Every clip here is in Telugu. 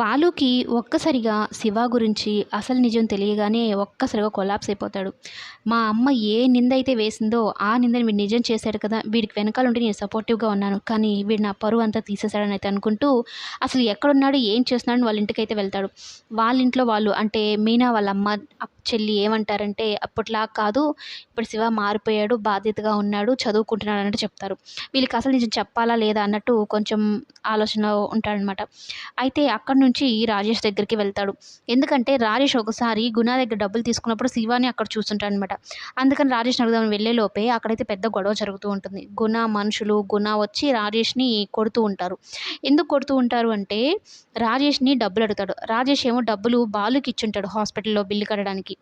బాలుకి ఒక్కసారిగా శివ గురించి అసలు నిజం తెలియగానే ఒక్కసారిగా కొలాప్స్ అయిపోతాడు. మా అమ్మ ఏ నింద అయితే వేసిందో ఆ నిందని వీడు నిజం చేశాడు కదా వీడికి వెనకాల ఉంటే నేను సపోర్టివ్గా ఉన్నాను. కానీ వీడు నా పరువు అంతా తీసేశాడని అయితే అనుకుంటూ అసలు ఎక్కడున్నాడు ఏం చేస్తున్నాడు వాళ్ళ ఇంటికి అయితే వెళ్తాడు. వాళ్ళ ఇంట్లో వాళ్ళు అంటే మీనా వాళ్ళ అమ్మ చెల్లి ఏమంటారంటే అప్పట్లా కాదు ఇప్పుడు శివ మారిపోయాడు బాధ్యతగా ఉన్నాడు చదువుకుంటున్నాడు అన్నట్టు చెప్తారు. వీళ్ళకి అసలు నిజం చెప్పాలా లేదా అన్నట్టు కొంచెం ఆలోచన ఉంటాడనమాట అయితే అక్కడ నుంచి రాజేష్ దగ్గరికి వెళ్తాడు. ఎందుకంటే రాజేష్ ఒకసారి గుణ దగ్గర డబ్బులు తీసుకున్నప్పుడు శివాని అక్కడ చూస్తుంటాడు అనమాట అందుకని రాజేష్ అడుగుదామని వెళ్ళే లోపే అక్కడైతే పెద్ద గొడవ జరుగుతూ ఉంటుంది. గుణ మనుషులు గుణ వచ్చి రాజేష్ని కొడుతూ ఉంటారు. ఎందుకు కొడుతూ ఉంటారు అంటే రాజేష్ని డబ్బులు అడుగుతాడు. రాజేష్ ఏమో డబ్బులు బాలుకి ఇచ్చుంటాడు హాస్పిటల్లో బిల్లు కట్టడానికి.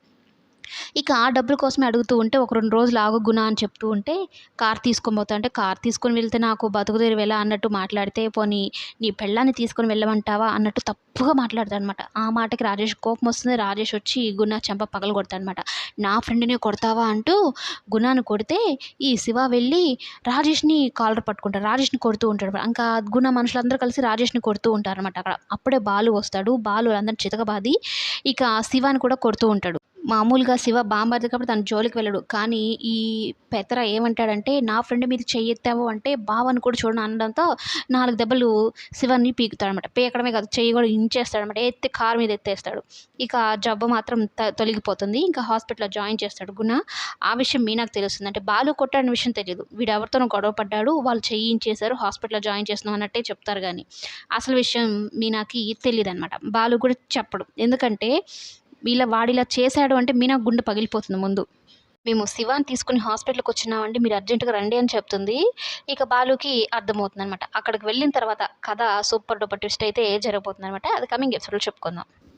ఇక ఆ డబ్బుల కోసమే అడుగుతూ ఉంటే ఒక రెండు రోజులు ఆగు గుణ అని చెప్తూ ఉంటే కార్ తీసుకొని పోతా. అంటే కార్ తీసుకొని వెళ్తే నాకు బతుకు వెళ్ళా అన్నట్టు మాట్లాడితే పోనీ నీ పెళ్ళాన్ని తీసుకొని వెళ్ళమంటావా అన్నట్టు తప్పుగా మాట్లాడతాడు అనమాట ఆ మాటకి రాజేష్ కోపం వస్తుంది. రాజేష్ వచ్చి గుణ చెంప పగలు కొడతాడనమాట. నా ఫ్రెండ్ని కొడతావా అంటూ గుణాన్ని కొడితే ఈ శివ వెళ్ళి రాజేష్ని కాలర్ పట్టుకుంటాడు. రాజేష్ని కొడుతూ ఉంటాడు. ఇంకా గుణ మనుషులందరూ కలిసి రాజేష్ని కొడుతూ ఉంటారు అనమాట అక్కడ. అప్పుడే బాలు వస్తాడు. బాలు అందరిని చితకబాది. ఇక శివాని కూడా కొడుతూ ఉంటాడు. మామూలుగా శివ బాంబర్ది కాబట్టి తన జోలికి వెళ్ళడు. కానీ ఈ పెతర ఏమంటాడంటే నా ఫ్రెండ్ మీద చెయ్యెత్తావు అంటే బావని కూడా చూడను అనడంతో నాలుగు దెబ్బలు శివని పీకుతాడనమాట. పీకడమే కాదు చెయ్యి కూడా ఇంచేస్తాడనమాట. ఎత్తి కారు మీద ఎత్తేస్తాడు. ఇక జబ్బు మాత్రం త తొలగిపోతుంది. ఇంకా హాస్పిటల్లో జాయిన్ చేస్తాడు గుణ. ఆ విషయం మీనాకు తెలుస్తుంది. అంటే బాలు కొట్టాడని విషయం తెలియదు వీడు ఎవరితోనో గొడవ పడ్డాడు. వాళ్ళు చేయించేశారు హాస్పిటల్లో జాయిన్ చేస్తున్నాం అన్నట్టే చెప్తారు కానీ అసలు విషయం మీనాకి తెలియదు అనమాట బాలు కూడా చెప్పడు. ఎందుకంటే వీళ్ళ వాడిలా చేశాడు అంటే మీనా గుండె పగిలిపోతుంది ముందు. మేము శివాని తీసుకుని హాస్పిటల్కి వచ్చినామండి మీరు అర్జెంటుగా రండి అని చెప్తుంది. ఇక బాలుకి అర్థమవుతుంది అనమాట అక్కడికి వెళ్ళిన తర్వాత కథ సూపర్ డూపర్ ట్విస్ట్ అయితే జరగబోతుంది అనమాట అది కమింగ్ ఎపిసోడ్లో చెప్పుకుందాం.